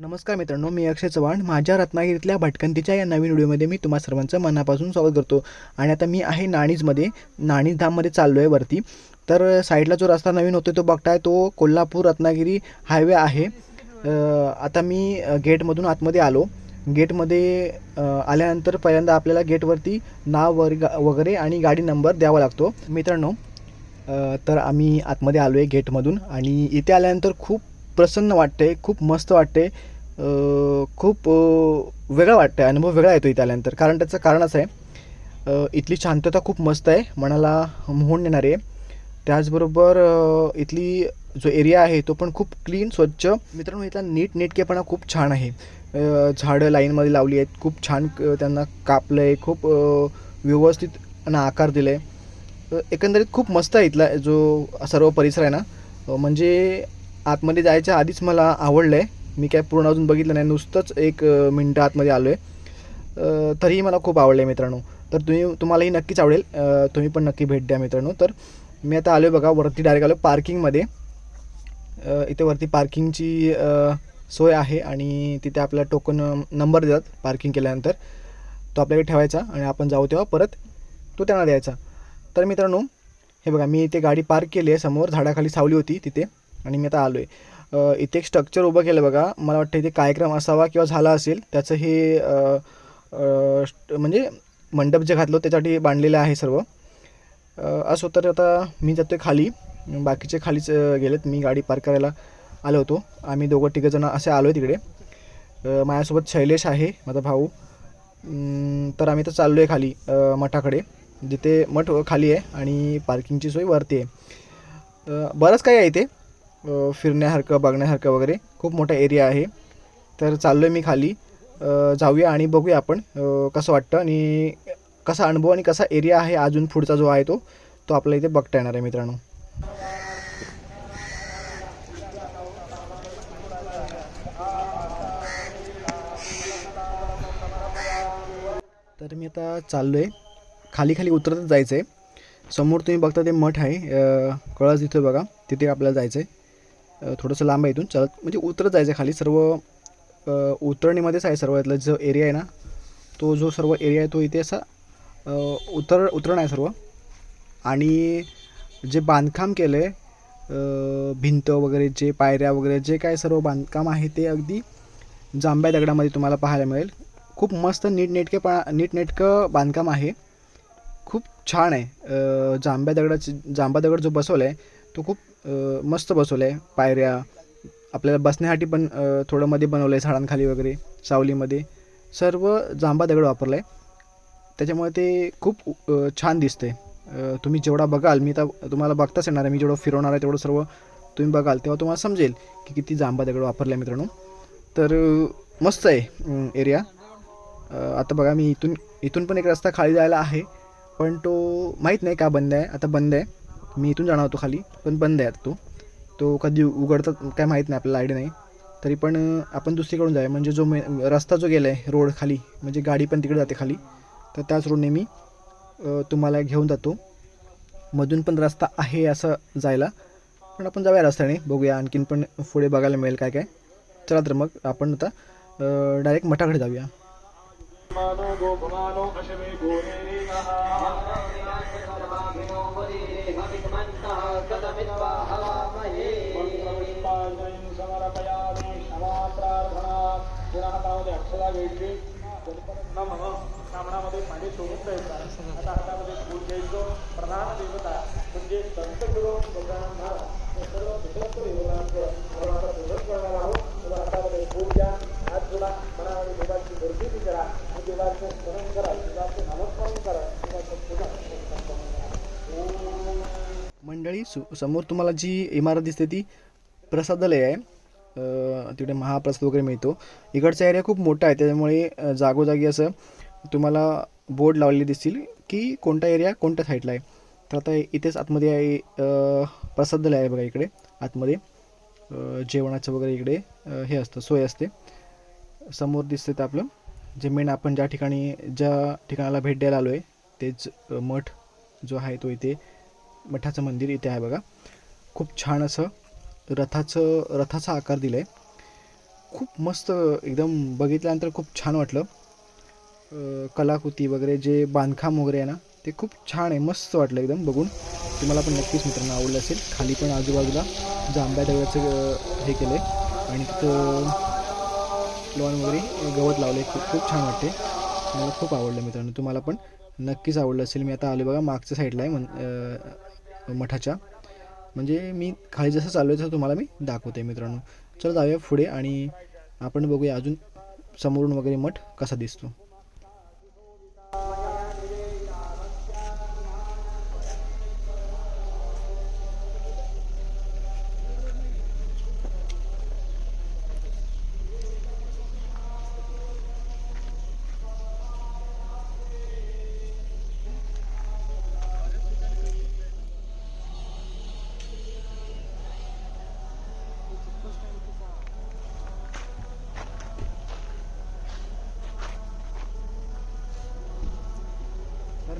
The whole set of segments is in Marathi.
नमस्कार मित्रांनो मी अक्षय चव्हाण. माझ्या रत्नागिरीतल्या भटकंतीच्या या नवीन व्हिडिओमध्ये मी तुम्हा सर्वांचं मनापासून स्वागत करतो. आणि आता मी आहे नाणीजमध्ये. नाणीज धाममध्ये चाललो आहे वरती. तर साईडला जो रस्ता नवीन होतो तो बघताय तो कोल्हापूर रत्नागिरी हायवे आहे. आता मी गेटमधून आतमध्ये आलो. गेटमध्ये आल्यानंतर पहिल्यांदा आपल्याला गेटवरती नाव वर वगैरे आणि गाडी नंबर द्यावा लागतो. मित्रांनो तर आम्ही आतमध्ये आलो आहे गेटमधून. आणि इथे आल्यानंतर खूप प्रसन्न वाटते खूप मस्त वाटते. खूप वेगळा वाटतं आहे अनुभव वेगळा येतो इथे आल्यानंतर. कारण त्याचं कारणच आहे इथली शांतता खूप मस्त आहे मनाला मोहून नेणारी आहे. त्याचबरोबर इथली जो एरिया आहे तो पण खूप क्लीन स्वच्छ. मित्रांनो इथला नीट नेटकेपणा खूप छान आहे. झाडं लाईनमध्ये लावली आहेत खूप छान त्यांना कापलं आहे खूप व्यवस्थित त्यांना आकार दिला आहे एकंदरीत खूप मस्त आहे इथला जो सर्व परिसर आहे ना. म्हणजे आतमध्ये जायच्या आधीच मला आवडलं आहे मी काय पूर्ण अजून बघितलं नाही. नुसतंच एक मिनटं आतमध्ये आलो आहे तरीही मला खूप आवडलं आहे मित्रांनो. तर तुम्ही तुम्हालाही नक्कीच आवडेल. तुम्ही पण नक्की भेट द्या मित्रांनो. तर मी आता आलो आहे बघा वरती डायरेक्ट आलो पार्किंगमध्ये. इथे वरती पार्किंगची सोय आहे आणि तिथे आपल्याला टोकन नंबर देतात पार्किंग केल्यानंतर. तो आपल्याकडे ठेवायचा आणि आपण जाऊ तेव्हा परत तो त्यांना द्यायचा. तर मित्रांनो हे बघा मी इथे गाडी पार्क केली आहे. समोर झाडाखाली सावली होती तिथे. आणि मी आता आलो आहे इथे एक स्ट्रक्चर उभं केलं बघा. मला वाटतं इथे कार्यक्रम असावा किंवा झाला असेल त्याचं हे म्हणजे मंडप जे घातलं त्याच्यासाठी बांधलेलं आहे सर्व. असं असो तर आता मी जातो आहे खाली. बाकीचे खालीच गेलेत. मी गाडी पार्क करायला आलो होतो. आम्ही दोघं तिघंजणं असे आलो आहे तिकडे माझ्यासोबत शैलेश आहे माझा भाऊ. तर आम्ही तर चाललो आहे खाली मठाकडे. जिथे मठ खाली आहे आणि पार्किंगची सोय वरती आहे. बरंच काही आहे इथे. फिरण्यासारखं बघण्यासारखं वगैरे. खूप मोठा एरिया आहे. तर चाललो आहे मी खाली. जाऊया आणि बघूया आपण कसं वाटतं आणि कसा अनुभव आणि कसा एरिया आहे अजून पुढचा जो आहे तो तो आपल्या इथे बघता येणार आहे मित्रांनो. तर मी आता चाललो आहे खाली खाली उतरतच जायचं आहे समोर तुम्ही बघता ते मठ आहे. कळस इथं बघा. तिथे आपल्याला जायचं आहे थोडंसं लांब आहे इथून. चालत म्हणजे उतरत जायचं खाली. सर्व उतरणीमध्येच आहे सर्व इथला जो एरिया आहे ना तो जो सर्व एरिया आहे तो इथे असा उतर उतरण आहे सर्व. आणि जे बांधकाम केलं आहे भिंत वगैरे जे पायऱ्या वगैरे जे काय सर्व बांधकाम आहे ते अगदी जांभ्या दगडामध्ये तुम्हाला पाहायला मिळेल. खूप मस्त नीटनेटकेपणा नीटनेटकं बांधकाम आहे. खूप छान आहे. जांभ्या दगडाची जांभा दगड जो बसवला आहे तो खूप मस्त बसवलं आहे पायऱ्या. आपल्याला बसण्यासाठी पण थोडं मध्ये बनवलं आहे झाडांखाली वगैरे सावलीमध्ये. सर्व जांबा दगड वापरला आहे त्याच्यामुळे ते खूप छान छान दिसते तुम्ही जेवढा बघाल मी तर तुम्हाला बघताच येणार आहे. मी जेवढं फिरवणार आहे तेवढं सर्व तुम्ही बघाल तेव्हा तुम्हाला समजेल की किती जांबा दगड वापरलं आहे मित्रांनो. तर मस्त आहे एरिया आता बघा मी इथून इथून पण एक रस्ता खाली जायला आहे. पण तो माहीत नाही का बंद आहे. आता बंद आहे. मी इथून जाणार होतो खाली पण बंद आहे आता तो. तो कधी उघडतात काय माहीत नाही आपल्याला आयडिया नाही. तरी पण आपण दुसरीकडून जाऊया. म्हणजे जो मे रस्ता जो गेला आहे रोड खाली म्हणजे गाडी पण तिकडे जाते खाली. तर त्याच रोडने मी तुम्हाला घेऊन जातो. मधून पण रस्ता आहे असं जायला. पण आपण जाऊया रस्त्याने बघूया आणखीन पण पुढे बघायला मिळेल काय काय. चला तर मग आपण आता डायरेक्ट मठाकडे जाऊया. मानो गोपमानो अशमे गोरेरिणः मन्त्रपुष्पाञ्जलिं समर्पयामि प्रार्थना पुन्हा अक्षरा नमः। सामनामध्ये पाणी सोडून द्यायचं मंडळी सु समोर तुम्हाला जी इमारत दिसते ती प्रसादालय आहे. तिकडे महाप्रसाद वगैरे मिळतो. इकडचा एरिया खूप मोठा आहे त्याच्यामुळे जागोजागी असं तुम्हाला बोर्ड लावलेले दिसतील की कोणता एरिया कोणत्या साईडला आहे. तर आता इथेच आतमध्ये आहे प्रसादालय आहे बघा इकडे आतमध्ये. जेवणाचं वगैरे इकडे हे असतं सोय असते. समोर दिसते ते आपलं. जे मेन आपण ज्या ठिकाणी ज्या ठिकाणाला भेट द्यायला आलो आहे तेच मठ जो आहे तो इथे मठाचं मंदिर इथे आहे बघा. खूप छान असं रथाचं रथाचा आकार दिला आहे खूप मस्त एकदम बघितल्यानंतर खूप छान वाटलं. कलाकृती वगैरे जे बांधकाम वगैरे आहे ना ते खूप छान आहे. मस्त वाटलं एकदम बघून. तुम्हाला पण नक्कीच मित्रांनो आवडलं असेल. खाली पण आजूबाजूला जांभ्या दगडाचं हे केलं आहे आणि तिथं लॉन वगैरे गवत लावले खूप खूप छान वाटते मला खूप आवडलं मित्रांनो. तुम्हाला पण नक्कीच आवडलं असेल. मी आता आलो बघा मागच्या साईडला आहे मन मठाच्या. म्हणजे मी खाली जसं चालू आहे तसं तुम्हाला मी दाखवते मित्रांनो. चला जाऊया पुढे आणि आपण बघूया अजून समोरून वगैरे मठ कसा दिसतो.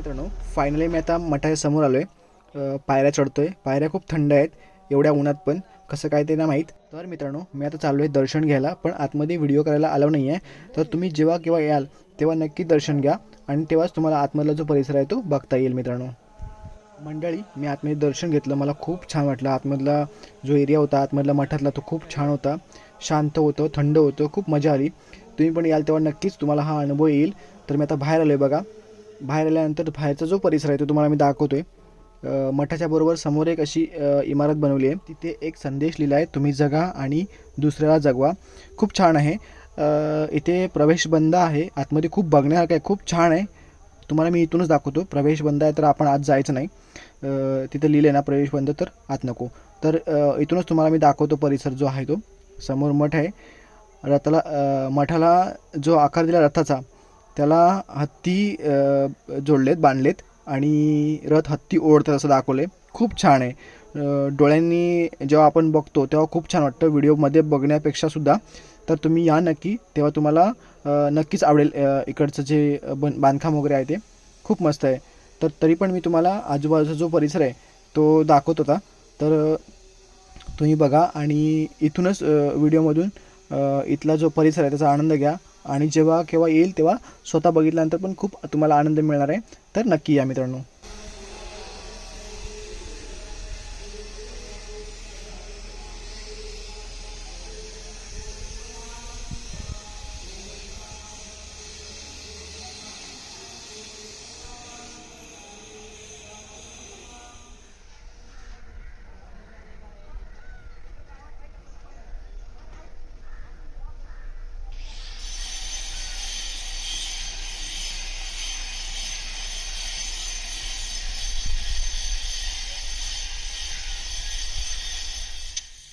मित्रांनो फायनली मी आता मठाच्या समोर आलो आहे पायऱ्या चढतोय. पायऱ्या खूप थंड आहेत एवढ्या उन्हात पण. कसं काय ते ना माहीत. तर मित्रांनो मी आता चाललो आहे दर्शन घ्यायला पण आतमध्ये व्हिडिओ करायला आलो नाही आहे तर तुम्ही जेव्हा केव्हा याल तेव्हा नक्की दर्शन घ्या आणि तेव्हाच तुम्हाला आतमधला जो परिसर आहे तो बघता येईल मित्रांनो. मंडळी मी आतमध्ये दर्शन घेतलं. मला खूप छान वाटलं. आतमधला जो एरिया होता आतमधला मठातला तो खूप छान होता. शांत होतं थंड होतं खूप मजा आली. तुम्ही पण याल तेव्हा नक्कीच तुम्हाला हा अनुभव येईल. तर मी आता बाहेर आलो आहे बघा. बाहेर आल्यानंतर बाहेरचा जो परिसर आहे तो तुम्हाला मी दाखवतो आहे मठाच्या बरोबर समोर एक अशी इमारत बनवली आहे. तिथे एक संदेश लिहिला आहे तुम्ही जगा आणि दुसऱ्याला जगवा. खूप छान आहे. इथे प्रवेश बंद आहे. आतमध्ये खूप बघण्यासारखं आहे. खूप छान आहे. तुम्हाला मी इथूनच दाखवतो. प्रवेश बंद आहे तर आपण आत जायचं नाही. तिथं तिथे लिहिलं आहे ना प्रवेश बंद तर आत नको. तर इथूनच तुम्हाला मी दाखवतो परिसर जो आहे तो. समोर मठ आहे. रथाला मठाला जो आकार दिला रथाचा त्याला हत्ती जोडलेत बांधलेत आणि रथ हत्ती ओढतात असं दाखवलं आहे खूप छान आहे. डोळ्यांनी जेव्हा आपण बघतो तेव्हा खूप छान वाटतं. व्हिडिओमध्ये बघण्यापेक्षा सुद्धा. तर तुम्ही या नक्की. तेव्हा तुम्हाला नक्कीच आवडेल इकडचं जे बन बांधकाम वगैरे आहे ते. खूप मस्त आहे. तर तरी पण मी तुम्हाला आजूबाजूचा जो परिसर आहे तो दाखवत होता. तर तुम्ही बघा आणि इथूनच व्हिडिओमधून इथला जो परिसर आहे त्याचा आनंद घ्या. आणि जेव्हा केव्हा येईल तेव्हा स्वतः बघितल्यानंतर पण खूप तुम्हाला आनंद मिळणार आहे. तर नक्की या मित्रांनो.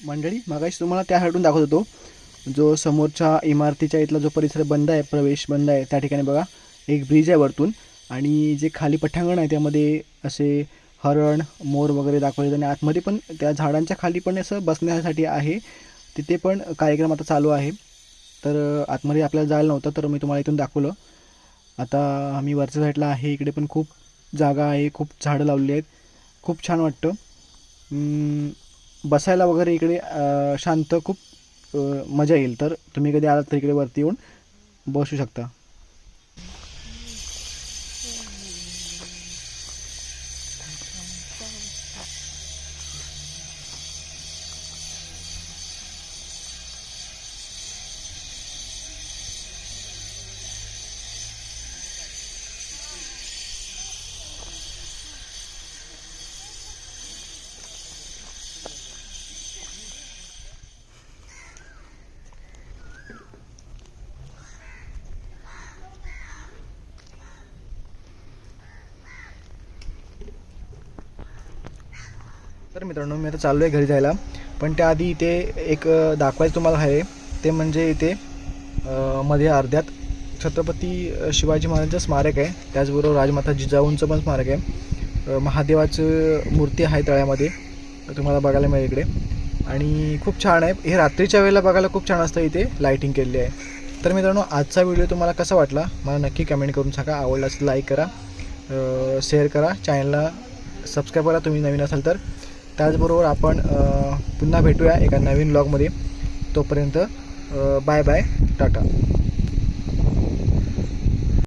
मंडळी मागाशी तुम्हाला त्या हटून दाखवत होतो. जो समोरच्या इमारतीच्या इथला जो परिसर बंद आहे प्रवेश बंद आहे त्या ठिकाणी बघा एक ब्रिज आहे वरतून. आणि जे खाली पठ्यांगण आहे त्यामध्ये असे हरण मोर वगैरे दाखवले आणि आतमध्ये पण त्या झाडांच्या खाली पण असं बसण्यासाठी आहे. तिथे पण कार्यक्रम आता चालू आहे. तर आतमध्ये आपल्याला जायला नव्हतं तर मी तुम्हाला इथून दाखवलं. आता आम्ही वरच्या साईडला आहे. इकडे पण खूप जागा आहे खूप झाडं लावली आहेत. खूप छान वाटतं. बसायला वगैरे इकडे शांत खूप मजा येईल. तर तुम्ही कधी आलात तर इकडे वरती येऊन बसू शकता. तर मित्रांनो मी आता चाललो आहे घरी जायला. पण त्याआधी इथे एक दाखवायचं तुम्हाला आहे. ते म्हणजे इथे मध्ये अर्ध्यात छत्रपती शिवाजी महाराजांचं स्मारक आहे. त्याचबरोबर राजमाता जिजाऊंचं पण स्मारक आहे. महादेवाचं मूर्ती आहे तळ्यामध्ये. तुम्हाला बघायला मिळेल इकडे. आणि खूप छान आहे. हे रात्रीच्या वेळेला बघायला खूप छान असतं इथे. लाईटिंग केलेली आहे. तर मित्रांनो आजचा व्हिडिओ तुम्हाला कसा वाटला? मला नक्की कमेंट करून सांगा. आवडला असं लाईक करा. शेअर करा. चॅनलला सबस्क्राईब करा. तुम्ही नवीन असाल तर. त्याचबरोबर आपण पुन्हा भेटूया एका नवीन ब्लॉगमध्ये तोपर्यंत बाय बाय टाटा.